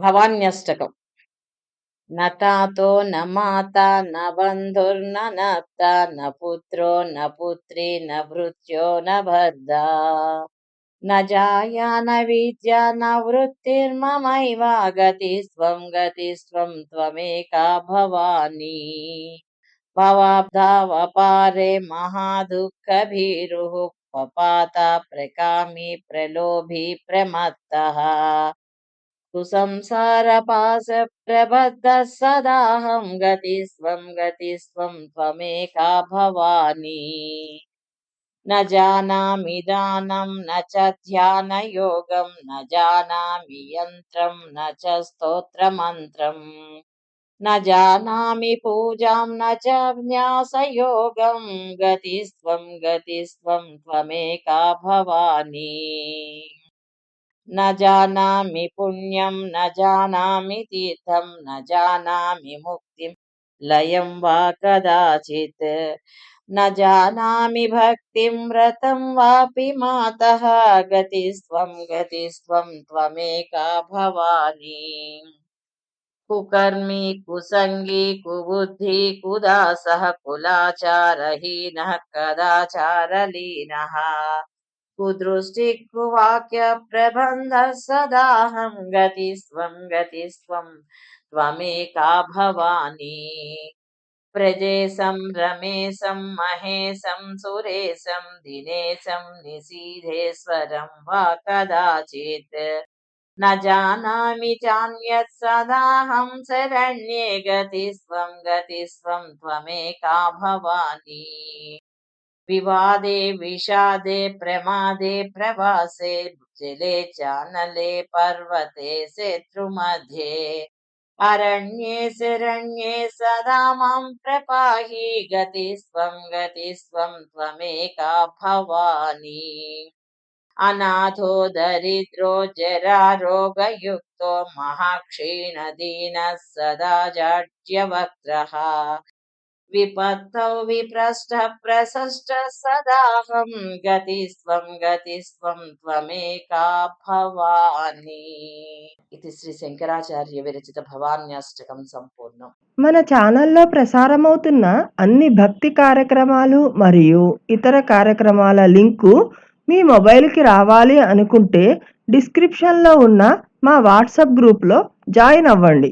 భవాన్యష్టకం. నతాతో న మాత న బంధుర్న నప్త న పుత్రో న పుత్రి న భృత్యో న భర్త. న జాయా న విద్యా న వృత్తిర్మమైవా గతి స్వం గతి స్వం త్వమేకా భవాని. భవాబ్ధావపారే మహాదుఃఖభీరుః పపాత ప్రకామి ప్రలోభి ప్రమత్త. कुसंसारपाशप्रबद्धः सदाहं गतिस्त्वं गतिस्त्वं त्वमेका भवानि। न जानामि दानं, न च ध्यानयोगं, न जानामि यन्त्रं, न च स्तोत्रमन्त्रम् न जानामि पूजां, न च न्यासयोगं गतिस्त्वं गतिस्त्वं त्वमेका भवानि। न जानामि पुण्यं, न जानामि तीर्थं, न जानामि मुक्तिं। लयं वा कदाचित्। न जानामि भक्तिं, व्रतं वापि मातः। गतिस्त्वं गतिस्त्वं त्वमेका भवानि। कुकर्मी, कुसङ्गी, कुबुद्धि, कुदासः, कुलाचारहीनः, कदाचारलीनः। कुदृष्टिकुवाक्यप्रबन्धः सदाहं गतिस्त्वं गतिस्त्वं त्वमेका भवानि। प्रजेशं, रमेशं, महेशं, सुरेशं, दिनेशं निशीधेश्वरं वा कदाचित्। न जानामि चान्यत् सदाहं शरण्ये गतिस्त्वं गतिस्त्वं त्वमेका भवानि। विवादे, विषादे, प्रमादे, प्रवासे, जले, चानले, पर्वते, शत्रुमध्ये। अरण्ये, शरण्ये, सदा माँ प्रपाहि गतिस्त्वं गतिस्त्वं त्वमेका भवानि। अनाथो, दरिद्रो जरारोगयुक्तो महाक्षीणदीनः सदा जाड्यवक्त्रः। विपत्तौ विप्रष्टः प्रशष्टः सदाहं गतिस्त्वं गतिस्त्वं त्वमेका भवानि ఇది శ్రీ శంకరాచార్య విరచిత భవాన్యాష్టకం సంపూర్ణం మన ఛానల్లో ప్రసారమవుతున్న అన్ని భక్తి కార్యక్రమాలు మరియు ఇతర కార్యక్రమాల లింకు మీ మొబైల్కి రావాలి అనుకుంటే డిస్క్రిప్షన్లో ఉన్న మా వాట్సాప్ గ్రూప్లో జాయిన్ అవ్వండి